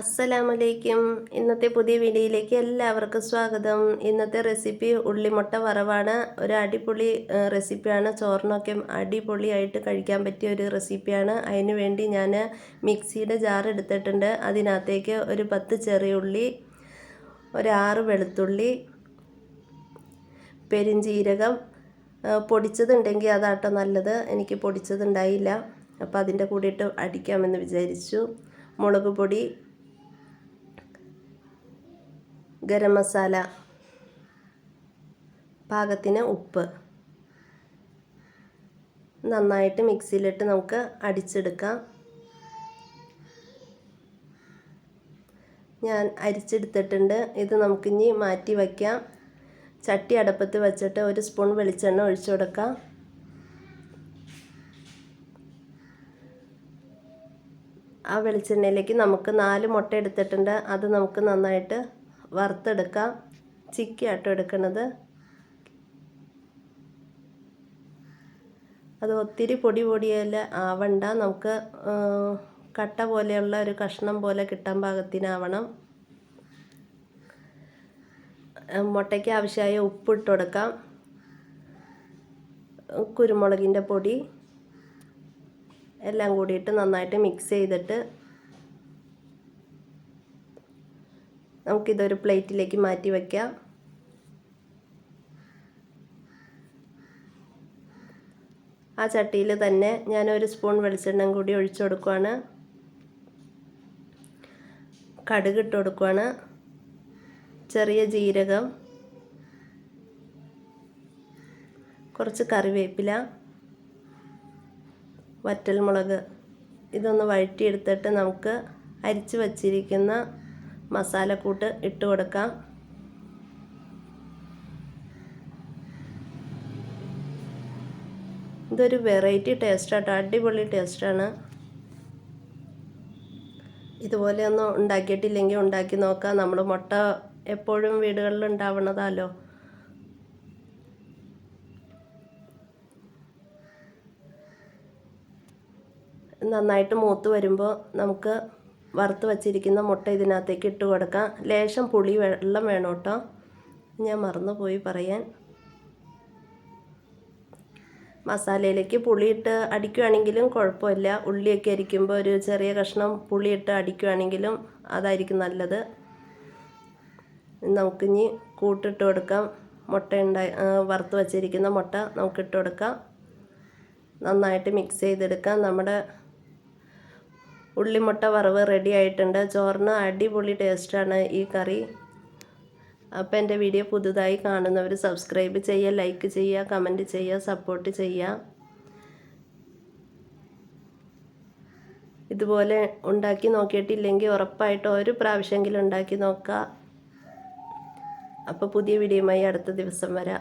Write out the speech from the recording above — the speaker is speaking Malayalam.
അസ്സലാമലൈക്കും. ഇന്നത്തെ പുതിയ വീഡിയോയിലേക്ക് എല്ലാവർക്കും സ്വാഗതം. ഇന്നത്തെ റെസിപ്പി ഉള്ളിമുട്ട വറവാണ്. ഒരു അടിപൊളി റെസിപ്പിയാണ്. ചോറിനൊക്കെ അടിപൊളിയായിട്ട് കഴിക്കാൻ പറ്റിയ ഒരു റെസിപ്പിയാണ്. അതിന് വേണ്ടി ഞാൻ മിക്സിയുടെ ജാർ എടുത്തിട്ടുണ്ട്. അതിനകത്തേക്ക് ഒരു പത്ത് ചെറിയ ഉള്ളി ഒരു ആറ് വെളുത്തുള്ളി പെരിഞ്ചീരകം. പൊടിച്ചതുണ്ടെങ്കിൽ അതാട്ടോ നല്ലത്. എനിക്ക് പൊടിച്ചതുണ്ടായില്ല. അപ്പോൾ അതിന്റെ കൂടിയിട്ട് അടിക്കാമെന്ന് വിചാരിച്ചു. മുളക് പൊടി ഗരം മസാല. പാകത്തിന് ഉപ്പ്. നന്നായിട്ട് മിക്സിയിലിട്ട് നമുക്ക് അടിച്ചെടുക്കാം. ഞാൻ അരിച്ചെടുത്തിട്ടുണ്ട്. ഇത് നമുക്കിനി മാറ്റി വയ്ക്കാം. ചട്ടി അടപ്പത്ത് വെച്ചിട്ട് ഒരു സ്പൂൺ വെളിച്ചെണ്ണ ഒഴിച്ചു കൊടുക്കാം. ആ വെളിച്ചെണ്ണയിലേക്ക് നമുക്ക് നാല് മുട്ട എടുത്തിട്ടുണ്ട്. അത് നമുക്ക് നന്നായിട്ട് വറുത്തെടുക്കാം. ചിക്കിയാട്ടോ എടുക്കുന്നത് അത് ഒത്തിരി പൊടി പൊടിയല്ല ആവണ്ട. നമുക്ക് കട്ട പോലെയുള്ള ഒരു കഷ്ണം പോലെ കിട്ടാൻ പാകത്തിനാവണം. മുട്ടയ്ക്ക് ആവശ്യമായ ഉപ്പിട്ട് കൊടുക്കാം. കുരുമുളകിന്റെ പൊടി എല്ലാം കൂടിയിട്ട് നന്നായിട്ട് മിക്സ് ചെയ്തിട്ട് നമുക്കിതൊരു പ്ലേറ്റിലേക്ക് മാറ്റി വയ്ക്കാം ആ ചട്ടിയിൽ തന്നെ ഞാനൊരു സ്പൂൺ വെളിച്ചെണ്ണം കൂടി ഒഴിച്ചു കൊടുക്കുവാണ്. കടുക് ഇട്ട് കൊടുക്കുവാണ്. ചെറിയ ജീരകം. കുറച്ച് കറിവേപ്പില. വറ്റൽമുളക്. ഇതൊന്ന് വഴറ്റിയെടുത്തിട്ട് നമുക്ക് അരിച്ച് വച്ചിരിക്കുന്ന മസാലക്കൂട്ട് ഇട്ട് കൊടുക്കാം. ഇതൊരു വെറൈറ്റി ടേസ്റ്റാട്ടോ അടിപൊളി ടേസ്റ്റാണ്. ഇതുപോലെ ഒന്നും ഉണ്ടാക്കിയിട്ടില്ലെങ്കിൽ ഉണ്ടാക്കി നോക്കാം. നമ്മൾ മുട്ട എപ്പോഴും വീടുകളിൽ ഉണ്ടാവണതാലോ. നന്നായിട്ട് മൂത്ത് വരുമ്പോൾ നമുക്ക് വറുത്ത് വച്ചിരിക്കുന്ന മുട്ട ഇതിനകത്തേക്ക് ഇട്ട് കൊടുക്കാം. ലേശം പുളി വെള്ളം വേണം കേട്ടോ. ഞാൻ മറന്നുപോയി പറയാൻ. മസാലയിലേക്ക് പുളിയിട്ട് അടിക്കുകയാണെങ്കിലും കുഴപ്പമില്ല. ഉള്ളിയൊക്കെ അരിക്കുമ്പോൾ ഒരു ചെറിയ കഷ്ണം പുളിയിട്ട് അടിക്കുകയാണെങ്കിലും അതായിരിക്കും നല്ലത്. നമുക്കിനി കൂട്ടിട്ട് കൊടുക്കാം. മുട്ട ഉണ്ടായി വറുത്ത് വച്ചിരിക്കുന്ന മുട്ട നമുക്കിട്ട് കൊടുക്കാം. നന്നായിട്ട് മിക്സ് ചെയ്തെടുക്കാം. നമ്മുടെ ഉള്ളിമുട്ട വറവ് റെഡി ആയിട്ടുണ്ട്. ചോറിന് അടിപൊളി ടേസ്റ്റാണ് ഈ കറി. അപ്പോൾ എന്റെ വീഡിയോ പുതുതായി കാണുന്നവർ സബ്സ്ക്രൈബ് ചെയ്യുക ലൈക്ക് ചെയ്യുക കമന്റ് ചെയ്യുക സപ്പോർട്ട് ചെയ്യുക. ഇതുപോലെ ഉണ്ടാക്കി നോക്കിയിട്ടില്ലെങ്കിൽ ഉറപ്പായിട്ട് ഒരു പ്രാവശ്യമെങ്കിലും ഉണ്ടാക്കി നോക്കുക. അപ്പോൾ പുതിയ വീഡിയോയുമായി അടുത്ത ദിവസം വരാം.